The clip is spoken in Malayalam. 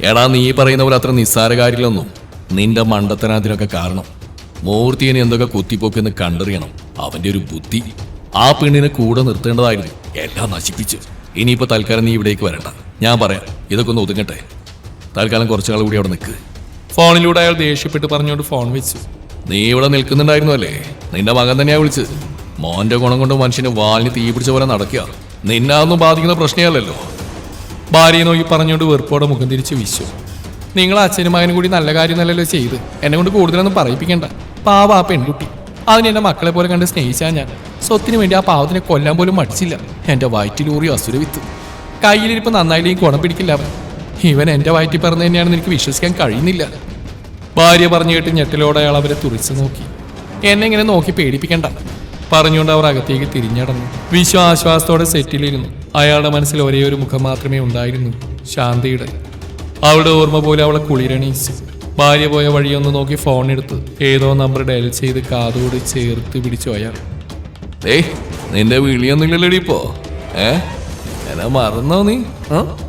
എടാ നീ പറയുന്ന പോലെ അത്ര നിസ്സാര നിന്റെ മണ്ടത്തനത്തിനൊക്കെ കാരണം. മൂർത്തിയെ എന്തൊക്കെ കുത്തിപ്പോക്കെന്ന് കണ്ടറിയണം. അവന്റെ ഒരു ബുദ്ധി. ആ പെണ്ണിനെ കൂടെ നിർത്തേണ്ടതായിരുന്നു. എല്ലാം നശിപ്പിച്ചു. ഇനിയിപ്പോ തൽക്കാലം നീ ഇവിടേക്ക് വരണ്ട. ഞാൻ പറയാം ഇതൊക്കെ ഒന്ന് ഒതുങ്ങട്ടെ. തൽക്കാലം കുറച്ചു നാൾ കൂടി അവിടെ നിൽക്ക് ഫോണിലൂടെ അയാൾ ദേഷ്യപ്പെട്ട് പറഞ്ഞുകൊണ്ട് ഫോൺ വെച്ചു. നീ ഇവിടെ നിൽക്കുന്നുണ്ടായിരുന്നു അല്ലേ? നിന്റെ മകൻ തന്നെയാ വിളിച്ചത്. മോന്റെ ഗുണം കൊണ്ട് മനുഷ്യന് വാലിന് തീ പിടിച്ച പോലെ നടക്കുക. നിന്നെ അതൊന്നും ബാധിക്കുന്ന പ്രശ്നമല്ലല്ലോ. ഭാര്യയെ നോക്കി പറഞ്ഞുകൊണ്ട് വെറുപ്പോടെ മുഖം തിരിച്ച് വിശ്വ നിങ്ങൾ അച്ഛനും മകനും കൂടി നല്ല കാര്യം നല്ലല്ലോ ചെയ്ത്. എന്നെ കൊണ്ട് കൂടുതലൊന്നും പറയിപ്പിക്കണ്ട. പാവ ആ പെൺകുട്ടി. അതിന് എന്റെ മക്കളെ പോലെ കണ്ട് സ്നേഹിച്ചാ ഞാൻ. സ്വത്തിന് വേണ്ടി ആ പാവത്തിനെ കൊല്ലാൻ പോലും മടിച്ചില്ല. എന്റെ വയറ്റിലൂറി അസുരവിത്ത് കയ്യിലിരിപ്പ് നന്നായില്ലെങ്കിൽ ഗുണം പിടിക്കില്ല അവൻ. ഇവൻ എന്റെ വയറ്റിൽ പറഞ്ഞു തന്നെയാണെന്ന് എനിക്ക് വിശ്വസിക്കാൻ കഴിയുന്നില്ല. ഭാര്യ പറഞ്ഞു കേട്ട് ഞെട്ടലോടെ അയാൾ അവരെ തുറിച്ചു നോക്കി. എന്നെ ഇങ്ങനെ നോക്കി പേടിപ്പിക്കണ്ട. പറഞ്ഞുകൊണ്ട് അവർ അകത്തേക്ക് തിരിഞ്ഞടന്നു. വിശ്വ ആശ്വാസത്തോടെ സെറ്റിലിരുന്നു. അയാളുടെ മനസ്സിൽ ഒരേ ഒരു മുഖം മാത്രമേ ഉണ്ടായിരുന്നു ശാന്തിയുടെ. അവളുടെ ഓർമ്മ പോലെ അവളെ കുളിരണീച്ചു ഭാര്യ പോയ വഴിയൊന്ന് നോക്കി ഫോൺ എടുത്ത് ഏതോ നമ്പർ ഡയൽ ചെയ്ത് കാതോട് ചേർത്ത് പിടിച്ചു അയാൾ. നിന്റെ വിളിയൊന്നുമില്ലല്ലോ ഇപ്പോ? ഏ? എന്നാ മറന്നോ നീ? ആ?